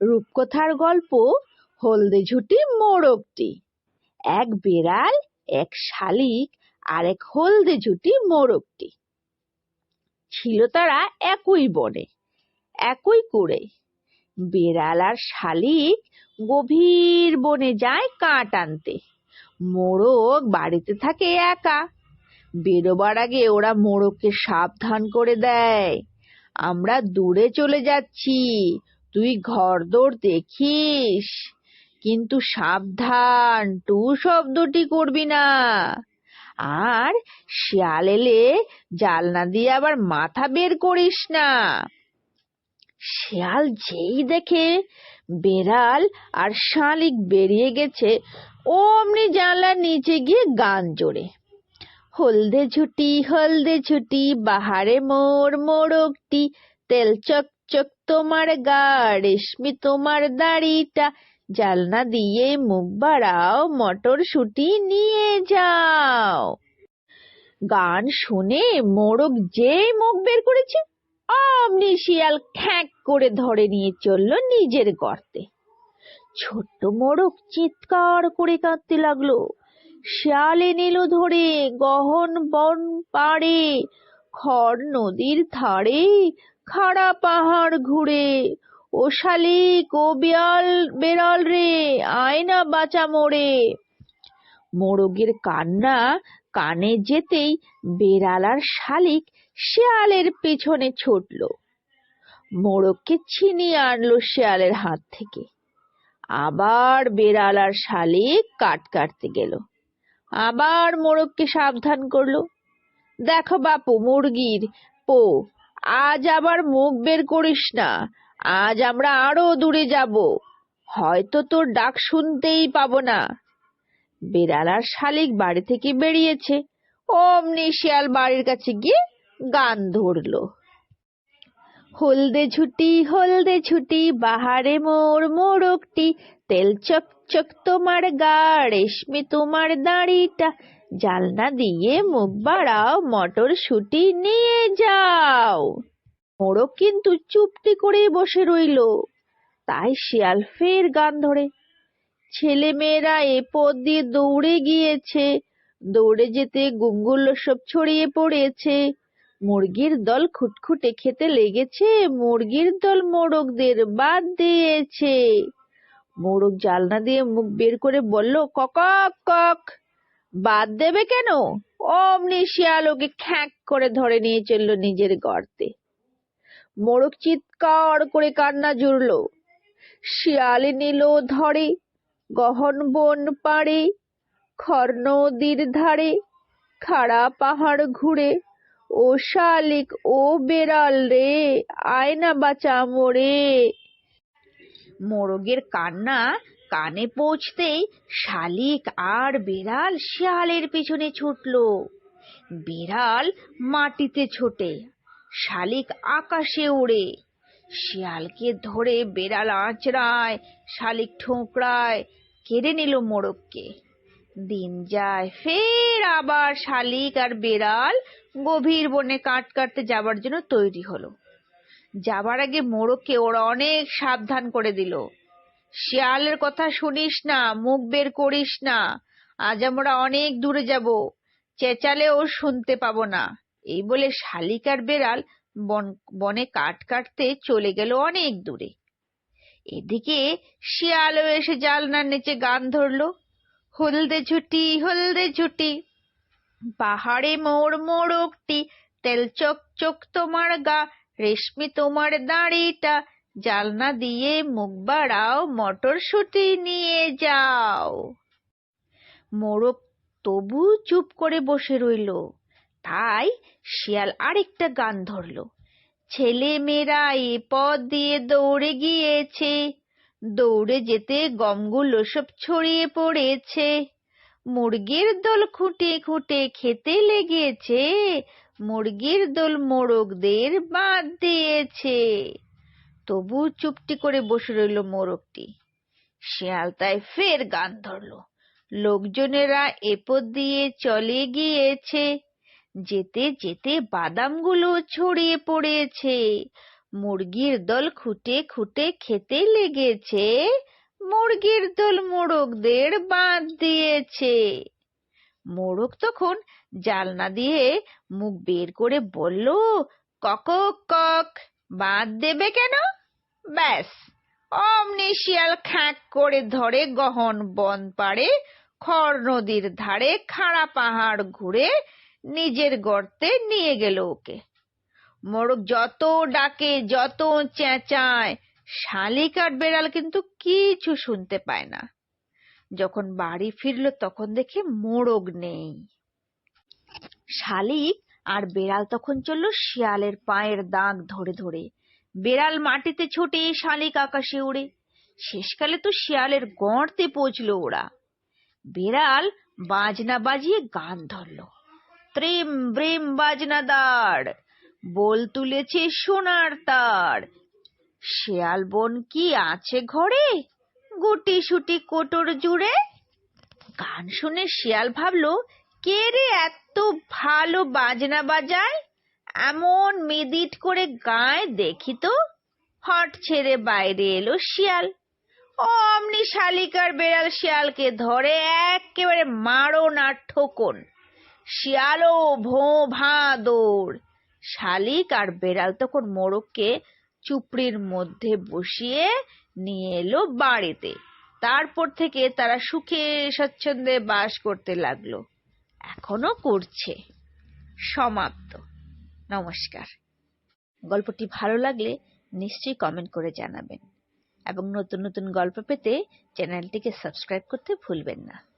রূপকথার গল্প, হলদে ঝুটি মোড়কটি এক বেড়াল, এক শালিক আর এক হলদে ঝুটি মোড়কটি ছিল তারা একই বনে, একই করে বেড়াল আর শালিক গভীর বনে যায় কাঠ আনতে। মোড়ক বাড়িতে থাকে একা। বেরোবার আগে ওরা মোড়ককে সাবধান করে দেয়। আমরা দূরে চলে যাচ্ছি। তুই ঘরদোর দেখিস। কিন্তু সাবধান, টু শব্দটি করবি না। আর শিয়াল এলে জালনা দিয়ে আবার মাথা বের করিস না। শিয়াল যেই দেখে বেড়াল আর শালিক বেরিয়ে গেছে, অমনি জানলার নিচে গিয়ে গান জোরে। হলদে ঝুটি হলদে ঝুটি, বাহারে মোর মোড়কটি তেল চকচক তোমার গা, রেশমি তোমার দাড়িটা, জালনা দিয়ে মুখ বাড়াও, মটর শুটি নিয়ে যাও। গান শুনে মোড়ক যেই মুখ বের করেছে, অমনি শিয়াল খ্যাঁক করে ধরে নিয়ে চলল নিজের গর্তে। ছোট্ট মোরগ চিৎকার করে কাঁদতে লাগল। শিয়ালে নিল ধরে, গহন বন পাড়ে, খড় নদীর ধারে খাড়া পাহাড় ঘুরে, ও শালিক ও বিয়াল বেড়াল রে, আয়না বাঁচা মোড়ে। মোরগের কান্না কানে যেতেই বেড়াল আর শালিক শেয়ালের পেছনে ছুটল। মোড়ককে ছিনিয়ে আনলো শেয়ালের হাত থেকে। আবার বেড়াল আর শালিক কাট কাটতে গেল। আবার মোড়ককে সাবধান করল। দেখো বাপু, মুরগির পো আজ আবার মুখ বের করিস না। আজ আমরা আরও দূরে যাব। হয়তো তোর ডাক শুনতেই পাবো না। বেড়াল আর শালিক বাড়ি থেকে বেরিয়েছে। অমনি শিয়াল বাড়ির কাছে গিয়ে গান ধরলো। হলদে ঝুটি হলদে ঝুটি, বাহারে মোর মোড়কটি তেল চকচক তোমার গা, রেশমি তোমার দাড়িটা। জালনা দিয়ে মুখ বাড়াও, মটর শুটি নিয়ে যাও। মোড়ক কিন্তু চুপটি করে বসে রইল। তাই শিয়াল ফের গান ধরে। ছেলে মেয়েরা এ পথ দিয়ে দৌড়ে গিয়েছে। দৌড়ে যেতে গুঙ্গুল্লো সব ছড়িয়ে পড়েছে। মুরগির দল খুটখুটে খেতে লেগেছে। মুরগির দল মোড়কদের বাদ দিয়েছে। মোড়ক জালনা দিয়ে মুখ বের করে বলল কক কক। বাদ দেবে কেন? অমনি শিয়াল ওকে খ্যাঁক করে ধরে নিয়ে চলল নিজের গর্তে। মোড়ক চিৎকার করে কান্না জুড়ল। শিয়ালে নিল ধরে, গহন বন পাড়ে খর নদীর ধারে, খাড়া পাহাড় ঘুরে, ও শালিক, ও বেড়াল রে, আয়না বাঁচা মোরে। মোরগের কান্না কানে পৌঁছতেই শালিক আর বেড়াল শিয়ালের পেছনে ছুটল। বিড়াল মাটিতে ছোটে, শালিক আকাশে উড়ে। শিয়ালকে ধরে বেড়াল আঁচড়ায়, শালিক ঠোকরায়, কেড়ে নিল মোড়ককে। দিন যায়, ফের আবার শালিক আর বেড়াল গভীর বনে কাট কাটতে যাবার জন্য তৈরি হলো। যাবার আগে মোড়ককে ওরা অনেক সাবধান করে দিল। শিয়ালের কথা শুনিস না, মুখ বের করিস না। আজ আমরা অনেক দূরে যাব, চেঁচালেও শুনতে পাবো না। এই বলে শালিক আর বেড়াল বন, বনে কাঠ কাটতে চলে গেল অনেক দূরে। এদিকে শিয়ালও এসে জালনার নিচে গান ধরলো, হলদে ঝুটি হলদে ঝুটি, পাহাড়ে মোর মোড়কটি তেল চক চক তোমার গা, রেশমি তোমার দাড়িটা জালনা দিয়ে মুখ বাড়াও মটর শুটি নিয়ে যাও। মোড়ক তবু চুপ করে বসে রইল। তাই শিয়াল আরেকটা গান ধরলো। ছেলে মেয়েরা এ পথ দিয়ে দৌড়ে গিয়েছে। দৌড়ে যেতে গমগুলো সব ছড়িয়ে পড়েছে। মুরগির দোল খুঁটে খুঁটে খেতে লেগেছে। মুরগির দোল মোরগদের বাদ দিয়েছে। তবু চুপটি করে বসে রইল মোরগটি। শিয়াল তাই ফের গান ধরলো। লোকজনেরা এপদ দিয়ে চলে গিয়েছে। যেতে যেতে বাদামগুলো ছড়িয়ে পড়েছে। মুরগির দল খুঁটে খুঁটে খেতে লেগেছে। মুরগির দল মোরগদের বাঁধ দিয়েছে। মোরগ তখন জালনা দিয়ে মুখ বের করে বলল কক কক, বাঁধ দেবে কেন? ব্যাস। অমনি শিয়াল খ্যাঁক করে ধরে গহন বন পাড়ে, খড় নদীর ধারে খাড়া পাহাড় ঘুরে নিজের গর্তে নিয়ে গেল ওকে। মোরগ যত ডাকে, যত চেঁচায় শালিক আর বেড়াল কিন্তু কিছু শুনতে পায় না। যখন বাড়ি ফিরল তখন দেখে মোরগ নেই। শালিক আর বেড়াল তখন চলল শিয়ালের পায়ের দাগ ধরে ধরে। বেড়াল মাটিতে ছোটে শালিক আকাশে উড়ে। শেষকালে তো শিয়ালের গর্তে পৌঁছলো ওরা। বেড়াল বাজনা বাজিয়ে গান ধরলো। ত্রিম, ব্রিম বাজনাদার, বল তুলেছে সোনার তার। শেয়াল বোন কি আছে ঘরে? গুটি সুটি কোটর জুড়ে? গান শুনে শিয়াল ভাবলো, কে রে এত ভালো বাজনা বাজায়? এমন মেদিট করে গায়ে দেখি তো। হট ছেড়ে বাইরে এলো শিয়াল। অমনি শালিকার বেড়াল শিয়ালকে ধরে একেবারে মারণ আর ঠোকন শিয়ালও ভো ভা দৌড়। শালিক আর বেড়াল তখন মোরগকে চুপড়ির মধ্যে বসিয়ে নিয়ে এলো বাড়িতে। তারপর থেকে তারা সুখে স্বচ্ছন্দে বাস করতে লাগল। এখনও করছে। সমাপ্ত। নমস্কার। গল্পটি ভালো লাগলে নিশ্চয়ই কমেন্ট করে জানাবেন। এবং নতুন নতুন গল্প পেতে চ্যানেলটিকে সাবস্ক্রাইব করতে ভুলবেন না।